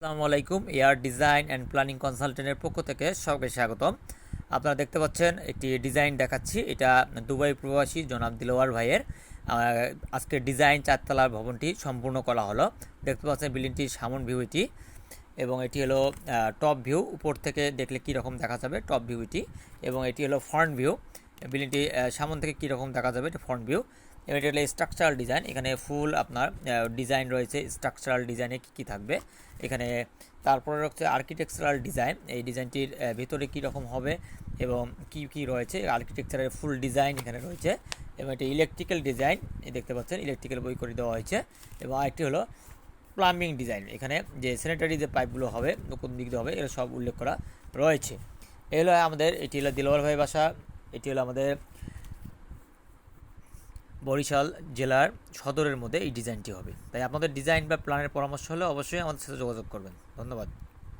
আসসালামু আলাইকুম air design and planning কনসালটেন্টের পক্ষ থেকে সবাইকে স্বাগতম। আপনারা দেখতে পাচ্ছেন একটি ডিজাইন দেখাচ্ছি, এটা দুবাই প্রবাসী জনাব দিলোয়ার ভাইয়ের। আজকে ডিজাইন চারতলা ভবনটি সম্পূর্ণ করা হলো। দেখতে পাচ্ছেন বিল্ডিংটির সামন ভিউ এটি এবং এটি হলো টপ ভিউ উপর থেকে দেখলে কী রকম দেখা যাবে টপ ভিউ এটি এবং এটি হলো ফ্রন্ট ভিউ বিল্ডিংটি সামন থেকে কীরকম দেখা যাবে, এটা ফ্রন্ট ভিউ এবং এটা হলো স্ট্রাকচারাল ডিজাইন এখানে ফুল আপনার ডিজাইন রয়েছে স্ট্রাকচারাল ডিজাইনে কী কী থাকবে। এখানে তারপরে হচ্ছে আর্কিটেকচারাল ডিজাইন এই ডিজাইনটির ভিতরে কী রকম হবে এবং কি কি রয়েছে আর্কিটেকচারের ফুল ডিজাইন এখানে রয়েছে। এবং এটি ইলেকট্রিক্যাল ডিজাইন দেখতে পাচ্ছেন ইলেকট্রিক্যাল বই করে দেওয়া হয়েছে। এবং আরেকটি হলো প্লাম্বিং ডিজাইন এখানে যে স্যানিটারি যে পাইপগুলো হবে, কোন দিক দিয়ে হবে এগুলো সব উল্লেখ করা রয়েছে। এগুলো আমাদের, এটি হলো দিলওয়ার ভাই বাসা এটি হলো আমাদের বরিশাল জেলার সদরের মধ্যে এই ডিজাইনটি হবে। তাই আপনাদের ডিজাইন বা প্ল্যানের পরামর্শ হলে অবশ্যই আমাদের সাথে যোগাযোগ করবেন। ধন্যবাদ।